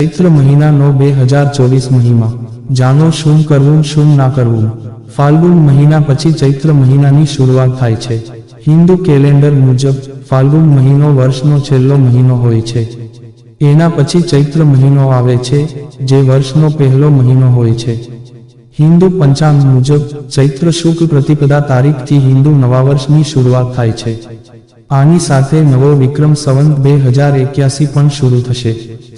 ચૈત્ર મહિનાનો બે હજાર ચોવીસ મહિમા. જાણો શું કરવું, શું ના કરવું. ફાલ્ગુન મહિના પછી ચૈત્ર મહિનાની શરૂઆત થાય છે. હિન્દુ કેલેન્ડર મુજબ ફાલ્ગુન મહિનો વર્ષનો છેલ્લો મહિનો હોય છે. એના પછી ચૈત્ર મહિનો આવે છે, જે વર્ષનો પહેલો મહિનો હોય છે. હિન્દુ પંચાંગ મુજબ ચૈત્ર શુક્લ પ્રતિપદા તારીખથી હિન્દુ નવા વર્ષની શરૂઆત થાય છે. આની સાથે નવો વિક્રમ સંવંત બે હજાર એક્યાસી પણ શરૂ થશે.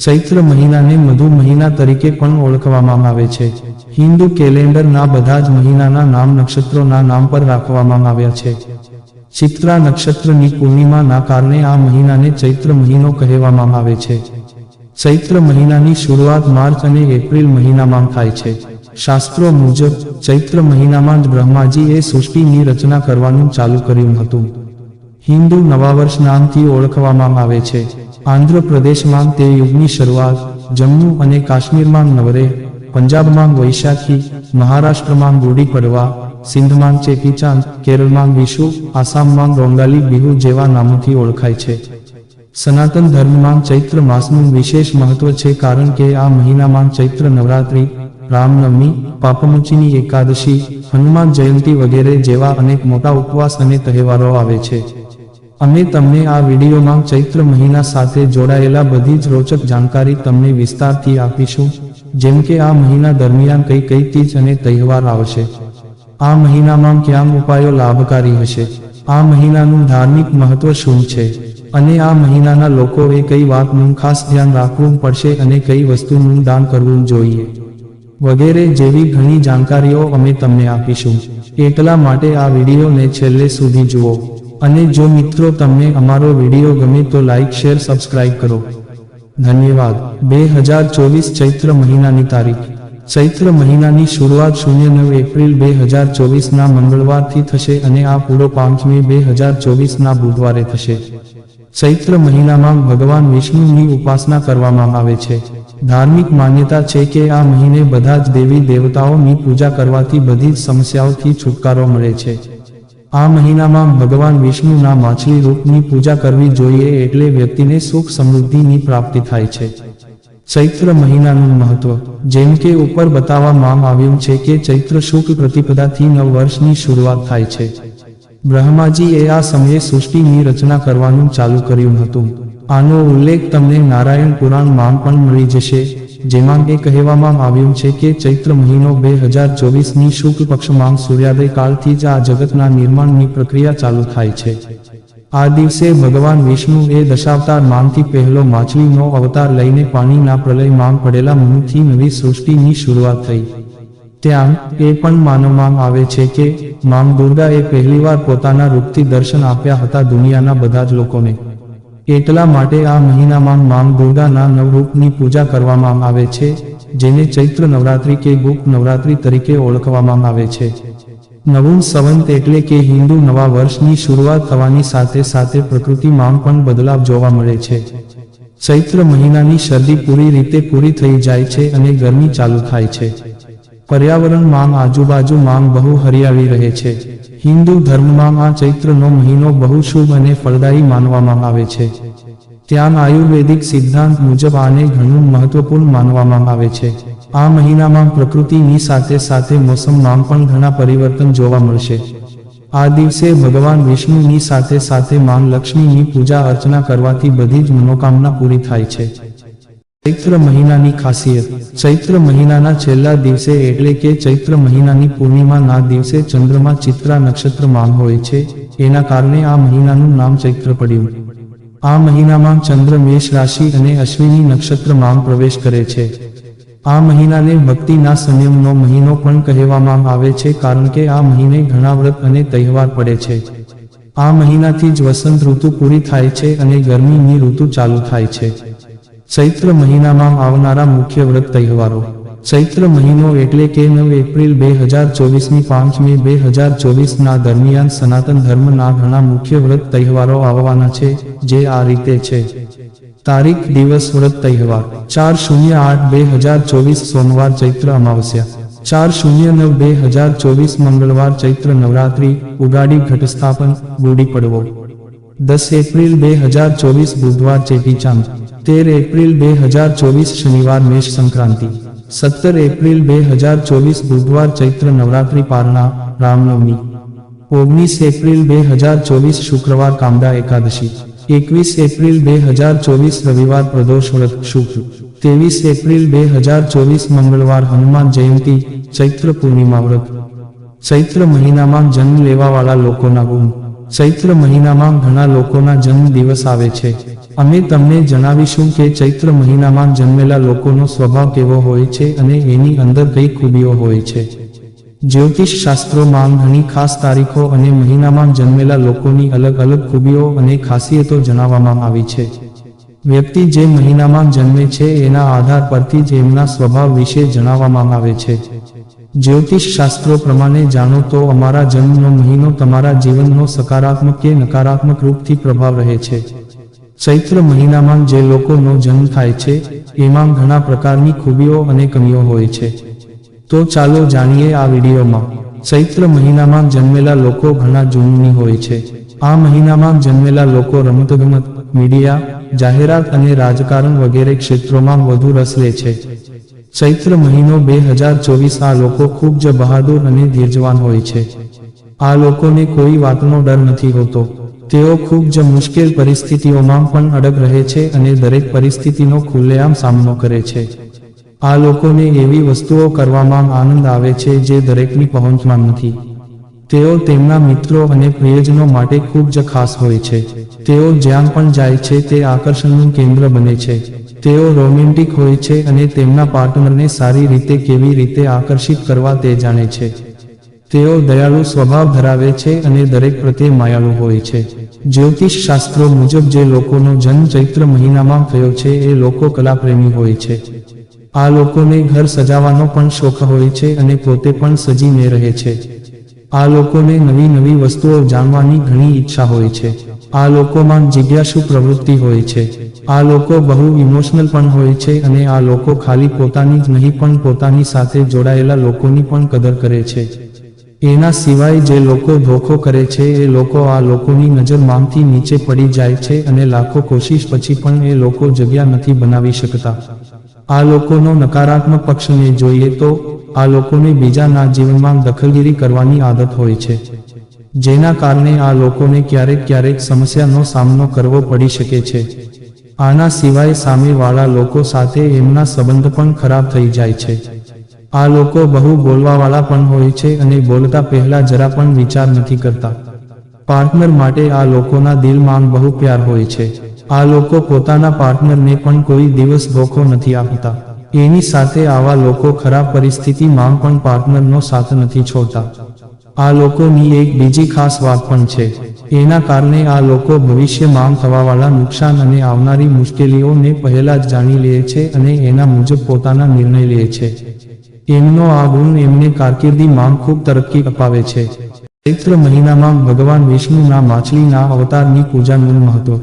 ચૈત્ર મહિનાને મધુ મહિના તરીકે પણ ઓળખવામાં આવે છે. હિન્દુ કેલેન્ડરના બધા જ મહિનાના નામ નક્ષત્રોના નામ પર રાખવામાં આવ્યા છે. ચિત્રા નક્ષત્રની પૂર્ણિમાના કારણે આ મહિનાને ચૈત્ર મહિનો કહેવામાં આવે છે. ચૈત્ર મહિનાની શરૂઆત માર્ચ અને એપ્રિલ મહિનામાં થાય છે. શાસ્ત્રો મુજબ, ચૈત્ર મહિનામાં જ બ્રહ્માજીએ સૃષ્ટિની રચના કરવાનું ચાલુ કર્યું હતું. હિન્દુ નવા વર્ષ નામથી ઓળખવામાં આવે છે. આંધ્રપ્રદેશમાં તે યુગની શરૂઆત જમ્મુ અને કાશ્મીરમાં નવરે, પંજાબમાં વૈશાખી, મહારાષ્ટ્રમાં ગુડી પડવા, સિંધમાં ચેટીચાંદ, કેરળમાં વિશુ, આસામમાં રોંગાલી બિહુ જેવા નામોથી ઓળખાય છે. સનાતન ધર્મમાં ચૈત્ર માસનું વિશેષ મહત્વ છે કારણ કે આ મહિનામાં ચૈત્ર નવરાત્રી, રામનવમી, પાપમુચીની એકાદશી, હનુમાન જયંતી વગેરે જેવા અનેક મોટા ઉપવાસ અને તહેવારો આવે છે. અમે તમને આ વિડીયોમાં ચૈત્ર મહિના સાથે જોડાયેલા બધી જ રોચક જાણકારી તમને વિસ્તારથી આપીશું. જેમ કે આ મહિના દરમિયાન કઈ કઈ તીજ અને તહેવાર આવશે. આ મહિનામાં ક્યાં ઉપાયો લાભકારી હશે? આ મહિનાનું ધાર્મિક મહત્વ શું છે? અને આ મહિનાના લોકોએ કઈ વાતનું ખાસ ધ્યાન રાખવું પડશે અને કઈ વસ્તુનું દાન કરવું જોઈએ? વગેરે જેવી ઘણી જાણકારીઓ અમે તમને આપીશું. એટલા માટે આ વિડીયોને છેલ્લે સુધી જુઓ. અને જો મિત્રો તમને અમારો વીડિયો ગમે તો લાઈક શેર સબસ્ક્રાઇબ કરો. ધન્યવાદ. બે હજાર ચોવીસ ચૈત્ર મહિનાની તારીખ. ચૈત્ર મહિનાની શરૂઆત શૂન્ય નવ એપ્રિલ બે હજાર ચોવીસના મંગળવારથી થશે અને આ પૂરો પાંચમી બે હજાર ચોવીસના બુધવારે થશે. ચૈત્ર મહિનામાં ભગવાન વિષ્ણુની ઉપાસના કરવામાં આવે છે. ધાર્મિક માન્યતા છે કે આ મહિને બધા જ દેવી દેવતાઓની પૂજા કરવાથી બધી જ સમસ્યાઓથી છુટકારો મળે છે. આ મહિનામાં ભગવાન વિષ્ણુના માછલી રૂપની પૂજા કરવી જોઈએ એટલે વ્યક્તિને સુખ સમૃદ્ધિની પ્રાપ્તિ થાય છે. ચૈત્ર મહિનાનું મહત્વ. જેમ કે ઉપર બતાવવામાં આવ્યું છે કે ચૈત્ર શુક્લ પ્રતિપદાથી નવ વર્ષની શરૂઆત થાય છે. બ્રહ્માજીએ આ સમયે સૃષ્ટિની રચના કરવાનું ચાલુ કર્યું હતું. આનો ઉલ્લેખ તમને નારાયણ પુરાણમાં પણ મળી જશે. જેમાં એ કહેવામાં આવ્યું છે કે ચૈત્ર મહિનો બે હજાર ચોવીસની શુક્લ પક્ષમાં સૂર્યાદય કાળથી જ આ જગતના નિર્માણની પ્રક્રિયા ચાલુ થાય છે. આ દિવસે ભગવાન વિષ્ણુ એ દશાવતાર માંગથી પહેલો માછલીનો અવતાર લઈને પાણીના પ્રલયમાં પડેલા મુહથી નવી સૃષ્ટિની શરૂઆત થઈ. ત્યાં એ પણ માનવામાં આવે છે કે માંગ દુર્ગાએ પહેલીવાર પોતાના રૂપથી દર્શન આપ્યા હતા દુનિયાના બધા જ લોકોને. એટલા માટે આ મહિનામાં માંગ દુર્ગાના નવરૂપની પૂજા કરવામાં આવે છે, જેને ચૈત્ર નવરાત્રિ કે ગુપ્ત નવરાત્રિ તરીકે ઓળખવામાં આવે છે. નવું સંવંત એટલે કે હિન્દુ નવા વર્ષની શરૂઆત થવાની સાથે સાથે પ્રકૃતિમાં પણ બદલાવ જોવા મળે છે. ચૈત્ર મહિનાની શરદી પૂરી રીતે પૂરી થઈ જાય છે અને ગરમી ચાલુ થાય છે. પર્યાવરણ માંગ આજુબાજુ માંગ બહુ હરિયાળી રહે છે. હિન્દુ ધર્મમાં આ ચૈત્રનો મહિનો બહુ શુભ અને ફળદાયી માનવામાં આવે છે. ત્યાં આયુર્વેદિક સિદ્ધાંત મુજબ આને ઘણું મહત્વપૂર્ણ માનવામાં આવે છે. આ મહિનામાં પ્રકૃતિની સાથે સાથે મોસમમાં પણ ઘણા પરિવર્તન જોવા મળશે. આ દિવસે ભગવાન વિષ્ણુની સાથે સાથે માં લક્ષ્મીની પૂજા અર્ચના કરવાથી બધી જ મનોકામના પૂરી થાય છે. ચૈત્ર મહિનાની ખાસિયત. ચૈત્ર મહિનાના છેલ્લા દિવસે એટલે કે ચૈત્ર મહિનાની પૂર્ણિમાના દિવસે ચંદ્રમા ચિત્રા નક્ષત્રમાં હોય છે. એના કારણે આ મહિનાનું નામ ચૈત્ર પડ્યું. આ મહિનામાં ચંદ્ર મેષ રાશિ અને અશ્વિની નક્ષત્રમાં પ્રવેશ કરે છે. આ મહિનાને ભક્તિના સંયમનો મહિનો પણ કહેવામાં આવે છે કારણ કે આ મહિને ઘણા વ્રત અને તહેવાર પડે છે. આ મહિનાથી જ વસંત ઋતુ પૂરી થાય છે અને ગરમીની ઋતુ ચાલુ થાય છે. ચૈત્ર મહિનામાં આવનારા મુખ્ય વ્રત તહેવારો. ચૈત્ર મહિનો એટલે કે નવ એપ્રિલ બે હજાર ચોવીસની પાંચ બે હજાર ચોવીસના દરમિયાન સનાતન ધર્મના ઘણા મુખ્ય વ્રત તહેવારો આવવાના છે, જે આ રીતે છે. તારીખ, દિવસ, વ્રત તહેવાર. ચાર શૂન્ય આઠ બે હજાર ચોવીસ સોમવાર ચૈત્ર અમાવસ્યા. ચાર શૂન્ય નવ બે હજાર ચોવીસ મંગળવાર ચૈત્ર નવરાત્રિ, ઉગાડી ઘટસ્થાપન, ગુડી પડવો. દસ એપ્રિલ બે હજાર ચોવીસ બુધવાર ચેટીચાંદ. તેર એપ્રિલ બે હજાર ચોવીસ શનિવાર મેષ સંક્રાંતિ. સત્તર એપ્રિલ બે હજાર ચોવીસ બુધવાર ચૈત્ર નવરાત્રિ પારણા, રામનવમી. ઓગણીસ એપ્રિલ બે હજાર ચોવીસ શુક્રવાર કામદા એકાદશી. એકવીસ એપ્રિલ બે હજાર ચોવીસ રવિવાર પ્રદોષ વ્રત શુક્ર ત્રેવીસ એપ્રિલ બે હજાર ચોવીસ મંગળવાર હનુમાન જયંતી, ચૈત્ર પૂર્ણિમા વ્રત. ચૈત્ર મહિનામાં જન્મ લેવાવાળા લોકોના ગુણ. ચૈત્ર મહિનામાં ઘણા લોકોના જન્મ દિવસ આવે છે. અમે તમને જણાવીશું કે ચૈત્ર મહિનામાં જન્મેલા લોકોનો સ્વભાવ કેવો હોય છે અને એની અંદર કઈ ખૂબીઓ હોય છે. જ્યોતિષ શાસ્ત્રોમાં ઘણી ખાસ તારીખો અને મહિનામાં જન્મેલા લોકોની અલગ અલગ ખૂબીઓ અને ખાસિયતો જણાવવામાં આવી છે. વ્યક્તિ જે મહિનામાં જન્મે છે એના આધાર પરથી જ એમના સ્વભાવ વિશે જણાવવામાં આવે છે. જ્યોતિષ શાસ્ત્રો પ્રમાણે જાણો તો અમારા જન્મનો મહિનો તમારા જીવનનો સકારાત્મક કે નકારાત્મક રૂપથી પ્રભાવ રહે છે. ચૈત્ર મહિનામાં જે લોકોનો જન્મ થાય છે, એમાં ઘણા પ્રકારની ખૂબીઓ અને કમીઓ હોય છે. તો ચાલો જાણીએ આ વિડીયોમાં. ચૈત્ર મહિનામાં જન્મેલા લોકો ઘણા જૂનની હોય છે. આ મહિનામાં જન્મેલા લોકો રમતગમત, મીડિયા, જાહેરાત અને રાજકારણ વગેરે ક્ષેત્રોમાં વધુ રસ લે છે. ચૈત્ર મહિનો બે હજાર ચોવીસ આ લોકો ખૂબ જ બહાદુર અને ધીરજવાન હોય છે. આ લોકોને કોઈ વાતનો ડર નથી હોતો. તેઓ ખૂબ જ મુશ્કેલ પરિસ્થિતિઓમાં પણ અડગ રહે છે અને દરેક પરિસ્થિતિનો ખુલ્લેઆમ સામનો કરે છે. આ લોકોને એવી વસ્તુઓ કરવામાં આનંદ આવે છે જે દરેકની પહોંચમાં નથી. તેઓ તેમના મિત્રો અને પ્રિયજનો માટે ખૂબ જ ખાસ હોય છે. તેઓ જ્યાં પણ જાય છે તે આકર્ષણનું કેન્દ્ર બને છે. તેઓ રોમેન્ટિક હોય છે અને તેમના પાર્ટનરને સારી રીતે કેવી રીતે આકર્ષિત કરવા તે જાણે છે. તેઓ દયાળુ સ્વભાવ ધરાવે છે અને દરેક પ્રત્યે માયાળુ હોય છે. જ્યોતિષ શાસ્ત્રો મુજબ જે લોકોનો જન્મ ચૈત્ર મહિનામાં થયો છે એ લોકો કલાપ્રેમી હોય છે. આ લોકોને ઘર સજાવવાનો પણ શોખ હોય છે અને પોતે પણ સજીને રહે છે. આ લોકોને નવી નવી વસ્તુઓ જાણવાની ઘણી ઈચ્છા હોય છે. આ લોકોમાં જિજ્ઞાસુ પ્રવૃત્તિ હોય છે. આ લોકો બહુ ઇમોશનલ પણ હોય છે અને આ લોકો ખાલી પોતાની જ નહીં પણ પોતાની સાથે જોડાયેલા લોકોની પણ કદર કરે છે. એના સિવાય જે લોકો ધોખો કરે છે, એ લોકો આ લોકોની નજર માંગથી નીચે પડી જાય છે અને લાખો કોશિશ પછી પણ એ લોકો જગ્યા નથી બનાવી શકતા. આ લોકોનો નકારાત્મક પક્ષને જોઈએ તો, આ લોકોને બીજાના જીવનમાં દખલગીરી કરવાની આદત હોય છે. જેના કારણે આ લોકોને ક્યારેક ક્યારેક સમસ્યાનો સામનો કરવો પડી શકે છે. આના સિવાય સામેવાળા લોકો સાથે એમના સંબંધ પણ ખરાબ થઈ જાય છે. આ લોકો બહુ બોલવાવાળા પણ હોય છે અને બોલતા પહેલા જરા પણ વિચાર નથી કરતા. પાર્ટનર માટે આ લોકોના દિલમાં બહુ પ્યાર હોય છે. આ લોકો પોતાના પાર્ટનરને પણ કોઈ દિવસ ધોખો નથી આપતા. એની સાથે આવા લોકો ખરાબ પરિસ્થિતિમાં પણ પાર્ટનરનો સાથ નથી છોડતા. આ લોકોની એક બીજી ખાસ વાત પણ છે. એના કારણે આ લોકો ભવિષ્યમાં થવાવાળા નુકસાન અને આવનારી મુશ્કેલીઓને પહેલા જ જાણી લે છે અને એના મુજબ પોતાના નિર્ણય લે છે. એમનો આ ગુણ એમને કારકિર્દીમાં ખૂબ તરક્કી અપાવે છે. ચૈત્ર મહિનામાં ભગવાન વિષ્ણુના માછલીના અવતારની પૂજાનું મહત્વ.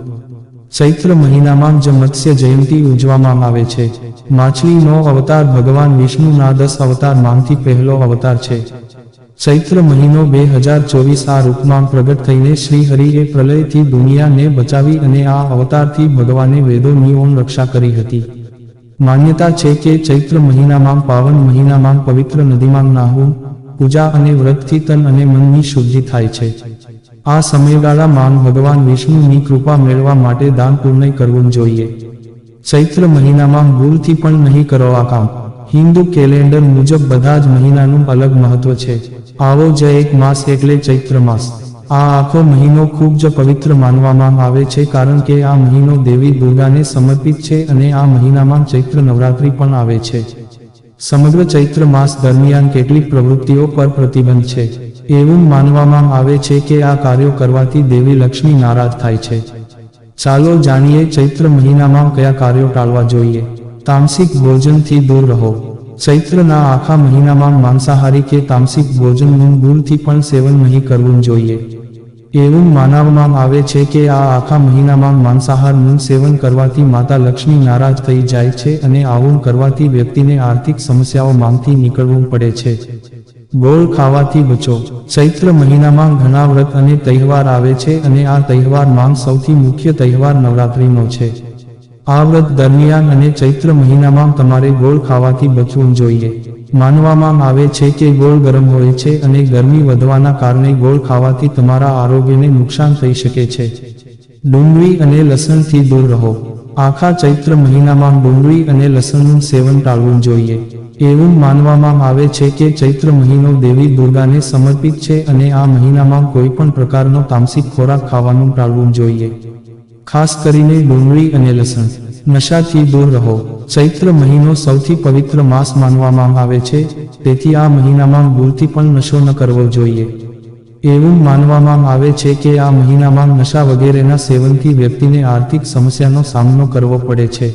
ચૈત્ર મહિનામાં જ મત્સ્ય જયંતી ઉજવવામાં આવે છે. માછલીનો અવતાર ભગવાન વિષ્ણુના દસ અવતારમાંથી પહેલો અવતાર છે. ચૈત્ર મહિનો બે હજાર ચોવીસ આ રૂપમાં પ્રગટ થઈને શ્રી હરિએ પ્રલયથી દુનિયાને બચાવી અને આ અવતારથી ભગવાને વેદોની ઓમ રક્ષા કરી હતી. માન્યતા છે કે ચૈત્ર મહિનામાં, પાવન મહિનામાં, પવિત્ર નદીમાં નાહવું, પૂજા અને વ્રતથી તન અને મનની શુદ્ધિ થાય છે. આ સમયગાળામાં ભગવાન વિષ્ણુની કૃપા મેળવવા માટે દાન પૂર્ણય કરવું જોઈએ. ચૈત્ર મહિનામાં ભૂલથી પણ નહીં કરો આ કામ. હિન્દુ કેલેન્ડર મુજબ બધા જ મહિનાનું અલગ મહત્વ છે. આવો જ એક માસ એટલે ચૈત્ર માસ. આ આખો મહિનો ખૂબ જ પવિત્ર માનવામાં આવે છે કારણ કે આ મહિનો દેવી દુર્ગાને સમર્પિત છે અને આ મહિનામાં ચૈત્ર નવરાત્રિ પણ આવે છે. સમગ્ર ચૈત્ર માસ દરમિયાન કેટલીક પ્રવૃત્તિઓ પર પ્રતિબંધ છે. એવું માનવામાં આવે છે કે આ કાર્યો કરવાથી દેવી લક્ષ્મી નારાજ થાય છે. ચાલો જાણીએ ચૈત્ર મહિનામાં કયા કાર્યો ટાળવા જોઈએ. તામસિક ભોજનથી દૂર રહો. ચૈત્રના આખા મહિનામાં માંસાહારી કે તામસિક ભોજનનું દૂરથી પણ સેવન નહીં કરવું જોઈએ. એવું માનવામાં આવે છે કે આ આખા મહિનામાં માંસાહારનું સેવન કરવાથી માતા લક્ષ્મી નારાજ થઈ જાય છે અને આવું કરવાથી વ્યક્તિને આર્થિક સમસ્યાઓ માંગથી નીકળવું પડે છે. ગોળ ખાવાથી બચો. ચૈત્ર મહિનામાં ઘણા વ્રત અને તહેવાર આવે છે અને આ તહેવારમાં સૌથી મુખ્ય તહેવાર નવરાત્રિનો છે. આ વ્રત દરમિયાન અને ચૈત્ર મહિનામાં તમારે ગોળ ખાવાથી બચવું જોઈએ. માનવામાં આવે છે કે ગોળ ગરમ હોય છે અને ગરમી વધવાના કારણે ગોળ ખાવાથી તમારા આરોગ્યને નુકસાન થઈ શકે છે. ડુંગળી અને લસણથી દૂર રહો. આખા ચૈત્ર મહિનામાં ડુંગળી અને લસણનું સેવન ટાળવું જોઈએ. એવું માનવામાં આવે છે કે ચૈત્ર મહિનો દેવી દુર્ગાને સમર્પિત છે અને આ મહિનામાં કોઈ પણ પ્રકારનો તામસિક ખોરાક ખાવાનું ટાળવું જોઈએ. ખાસ કરીને ડુંગળી અને લસણ. નશાથી દૂર રહો. ચૈત્ર મહિનો સૌથી પવિત્ર માસ માનવામાં આવે છે. તેથી આ મહિનામાં ભૂલથી પણ નશો ન કરવો જોઈએ. એવું માનવામાં આવે છે કે આ મહિનામાં નશા વગેરેના સેવનથી વ્યક્તિને આર્થિક સમસ્યાનો સામનો કરવો પડે છે.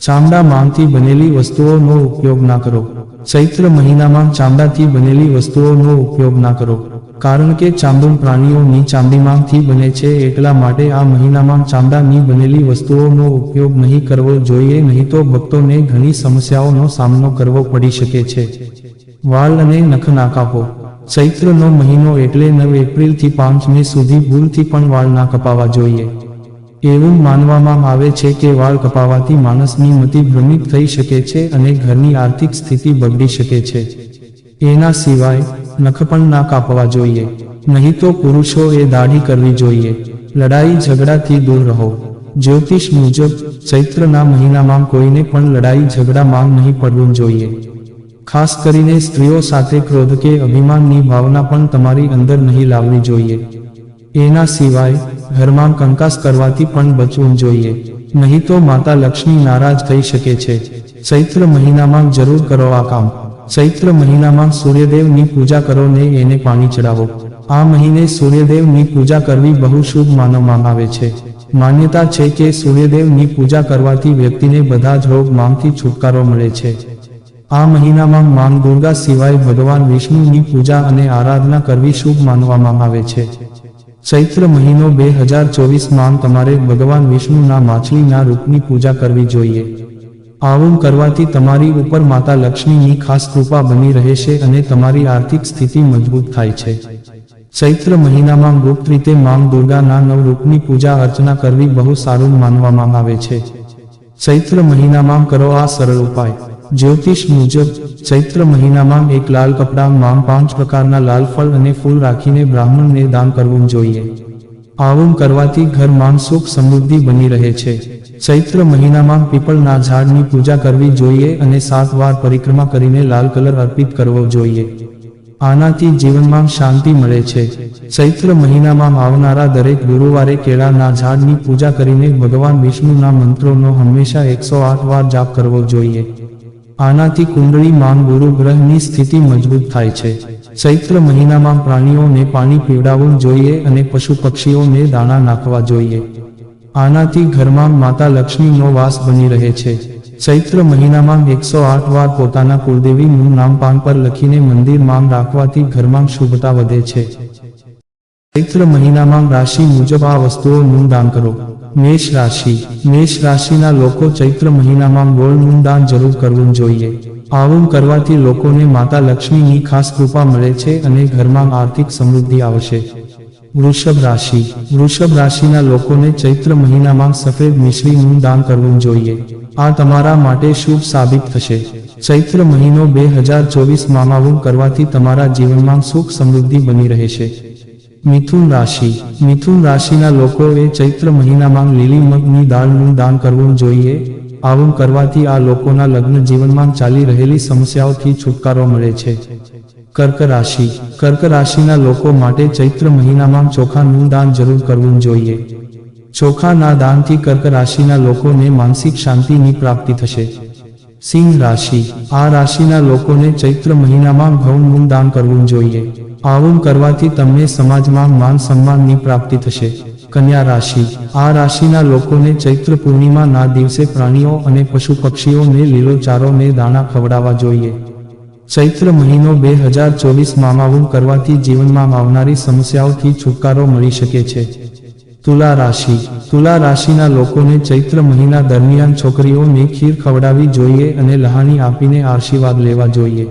ચામડા માંગથી બનેલી વસ્તુઓનો ઉપયોગ ના કરો. ચૈત્ર મહિનામાં ચામડાથી બનેલી વસ્તુઓનો ઉપયોગ ના કરો. કારણ કે ચાંદુમ પ્રાણીઓની ચાંદીમાંથી બને છે એટલા માટે આ મહિનામાં ચાંદાની બનેલી વસ્તુઓનો ઉપયોગ નહીં કરવો જોઈએ, નહીં તો ભક્તોને ઘણી સમસ્યાઓનો સામનો કરવો પડી શકે છે. વાળ અને નખ ના કાપો. ચૈત્રનો મહિનો એટલે નવ એપ્રિલથી પાંચ મે સુધી ભૂલથી પણ વાળ ના કપાવા જોઈએ. એવું માનવામાં આવે છે કે વાળ કપાવાથી માણસની મતિ ભ્રમિત થઈ શકે છે અને ઘરની આર્થિક સ્થિતિ બગડી શકે છે. એના સિવાય નખ પણ ના કાપવા જોઈએ. નહીં તો પુરુષોએ દાઢી કરવી જોઈએ. લડાઈ ઝઘડાથી દૂર રહો. જ્યોતિષ મુજબ, ચૈત્રના મહિનામાં કોઈને પણ લડાઈ ઝઘડામાં નહીં પડવું જોઈએ. ખાસ કરીને સ્ત્રીઓ સાથે ક્રોધ કે અભિમાનની ભાવના પણ તમારી અંદર નહીં લાવવી જોઈએ. એના સિવાય, ઘરમાં કંકાસ કરવાથી પણ બચવું જોઈએ. નહીં તો માતા લક્ષ્મી નારાજ થઈ શકે છે. ચૈત્ર મહિનામાં જરૂર કરો આ કામ. ચૈત્ર મહિનામાં સૂર્યદેવની પૂજા કરો ને એને પાણી ચડાવો. આ મહિને સૂર્યદેવની પૂજા કરવી બહુ શુભ માનવામાં આવે છે. માન્યતા છે કે સૂર્યદેવની પૂજા કરવાથી વ્યક્તિને બધા જ રોગ માંગથી છુટકારો મળે છે. આ મહિનામાં માન દુર્ગા સિવાય ભગવાન વિષ્ણુની પૂજા અને આરાધના કરવી શુભ માનવામાં આવે છે. ચૈત્ર મહિનો બે હજાર ચોવીસમાં તમારે ભગવાન વિષ્ણુના માછલીના રૂપની પૂજા કરવી જોઈએ. આવું કરવાથી તમારી ઉપર માતા લક્ષ્મીની ખાસ કૃપા બની રહે છે અને તમારી આર્થિક સ્થિતિ મજબૂત થાય છે. ચૈત્ર મહિનામાં ગુપ્ત રીતે માં દુર્ગાના નવ રૂપની પૂજા અર્ચના કરવી બહુ સારું માનવામાં આવે છે. ચૈત્ર મહિનામાં કરો આ સરળ ઉપાય. જ્યોતિષ મુજબ, ચૈત્ર મહિનામાં એક લાલ કપડામાં પાંચ પ્રકારના લાલ ફળ અને ફૂલ રાખીને બ્રાહ્મણને દાન કરવું જોઈએ. આવું કરવાથી ઘરમાં સુખ સમૃદ્ધિ બની રહે છે. ચૈત્ર મહિનામાં પીપળના ઝાડની પૂજા કરવી જોઈએ અને સાત વાર પરિક્રમા કરીને લાલ કલર અર્પિત કરવો જોઈએ. આનાથી જીવનમાં શાંતિ મળે છે. ચૈત્ર મહિનામાં આવનારા દરેક ગુરુવારે કેળાના ઝાડની પૂજા કરીને ભગવાન વિષ્ણુના મંત્રોનો હંમેશા એકસો આઠ વાર જાપ કરવો જોઈએ. આનાથી કુંડળી માંગ ગુરુ ગ્રહની સ્થિતિ મજબૂત થાય છે. ચૈત્ર મહિનામાં પ્રાણીઓને પાણી પીવડાવવું જોઈએ અને પશુ પક્ષીઓને દાણા નાખવા જોઈએ. આનાથી ઘરમાં માતા લક્ષ્મીનો વાસ બની રહે છે. ચૈત્ર મહિનામાં એકસો આઠ વાર પોતાના કુળદેવીનું નામ પાન પર લખીને મંદિરમાં રાખવાથી ઘરમાં શુભતા વધે છે. ચૈત્ર મહિનામાં રાશિ મુજબ આ વસ્તુઓનું દાન કરો. મેષ રાશિ. મેષ રાશિના લોકો ચૈત્ર મહિનામાં ગોળનું દાન જરૂર કરવું જોઈએ. આવું કરવાથી લોકોને માતા લક્ષ્મીની ખાસ કૃપા મળે છે અને ઘરમાં આર્થિક સમૃદ્ધિ આવશે. વૃષભ રાશિ. વૃષભ રાશિના લોકોને ચૈત્ર મહિનામાં સફેદ મિશ્રીનું દાન કરવું જોઈએ. આ તમારા માટે શુભ સાબિત થશે. ચૈત્ર મહિનો બે હજાર ચોવીસ મામાવું કરવાથી તમારા જીવનમાં સુખ સમૃદ્ધિ બની રહેશે. મિથુન રાશિ. મિથુન રાશિના લોકોએ ચૈત્ર મહિનામાં લીલી મગની દાળનું દાન કરવું જોઈએ. આવું કરવાથી આ લોકોના લગ્ન જીવનમાં ચાલી રહેલી સમસ્યાઓથી છુટકારો મળે છે. કર્ક રાશિ. કર્ક રાશિના લોકો માટે ચૈત્ર મહિનામાં ચોખાનું દાન જરૂર કરવું જોઈએ. ચોખાના દાનથી કર્ક રાશિના લોકોને માનસિક શાંતિની પ્રાપ્તિ થશે. સિંહ રાશિ. આ રાશિના લોકોને ચૈત્ર મહિનામાં ઘઉંનું દાન કરવું જોઈએ. આવું કરવાથી તમને સમાજમાં માન સન્માનની પ્રાપ્તિ થશે. કન્યા રાશિ. આ રાશિના લોકોને ચૈત્ર પૂર્ણિમાના દિવસે પ્રાણીઓ અને પશુ પક્ષીઓને લીલો ચારોને દાણા ખવડાવવા જોઈએ. ચૈત્ર મહિનો બે હજાર ચોવીસમાં માવું કરવાથી જીવનમાં આવનારી સમસ્યાઓથી છુટકારો મળી શકે છે. તુલા રાશિ. તુલા રાશિના લોકોને ચૈત્ર મહિના દરમિયાન છોકરીઓને ખીર ખવડાવી જોઈએ અને લહાણી આપીને આશીર્વાદ લેવા જોઈએ.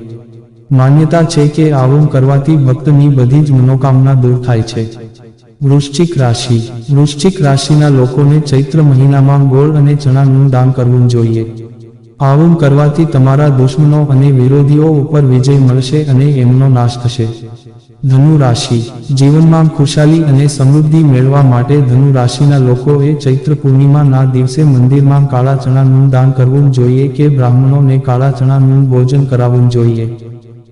માન્યતા છે કે આવું કરવાથી ભક્તની બધી જ મનોકામના દૂર થાય છે. વૃશ્ચિક રાશિ. વૃશ્ચિક રાશિના લોકોને ચૈત્ર મહિનામાં ગોળ અને ચણાનું દાન કરવું જોઈએ. આવું કરવાથી તમારા દુશ્મનો અને વિરોધીઓ ઉપર વિજય મળશે અને એમનો નાશ થશે. ધનુ રાશિ જીવનમાં ખુશાલી અને સમૃદ્ધિ મેળવવા માટે ધનુ રાશિના લોકોએ ચૈત્ર પૂર્ણિમાના દિવસે મંદિરમાં કાળા ચણાનું દાન કરવું જોઈએ કે બ્રાહ્મણોને કાળા ચણાનું ભોજન કરાવવું જોઈએ.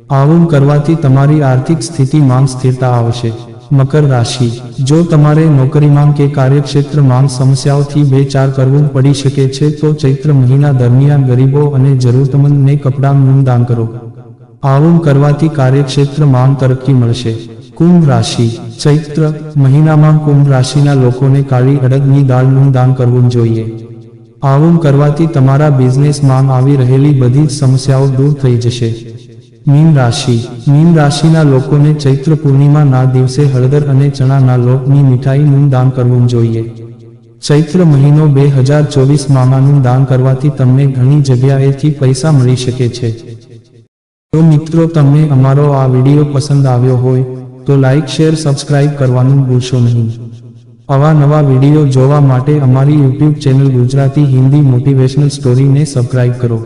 આવું કરવાથી તમારી આર્થિક સ્થિતિમાં સ્થિરતા આવશે. મકર રાશિ. જો તમારે નોકરીમાં કે કાર્યક્ષેત્રમાં સમસ્યાઓથી બે ચાર કરવું પડી શકે છે, તો ચૈત્ર મહિના દરમિયાન ગરીબો અને જરૂરતમંદને કપડાનું દાન કરો. આવું કરવાથી કાર્યક્ષેત્રમાં તરક્કી મળશે. કુંભ રાશિ. ચૈત્ર મહિનામાં કુંભ રાશિના લોકોને કાળી અડદની દાળનું દાન કરવું જોઈએ. આવું કરવાથી તમારા બિઝનેસમાં આવી રહેલી બધી સમસ્યાઓ દૂર થઈ જશે. મીન રાશિ. મીન રાશિના લોકોને ચૈત્ર પૂર્ણિમાના દિવસે હળદર અને ચણાના લોટની મીઠાઈનું દાન કરવું જોઈએ. ચૈત્ર મહિનો બે હજાર ચોવીસ મામાનું દાન કરવાથી તમને ઘણી જગ્યાએથી પૈસા મળી શકે છે. તો મિત્રો, તમને અમારો આ વીડિયો પસંદ આવ્યો હોય, તો લાઇક શેર, સબસ્ક્રાઇબ કરવાનું ભૂલશો નહીં. આવા નવા વીડિયો જોવા માટે અમારી YouTube channel Gujarati Hindi motivational સ્ટોરીને subscribe કરો.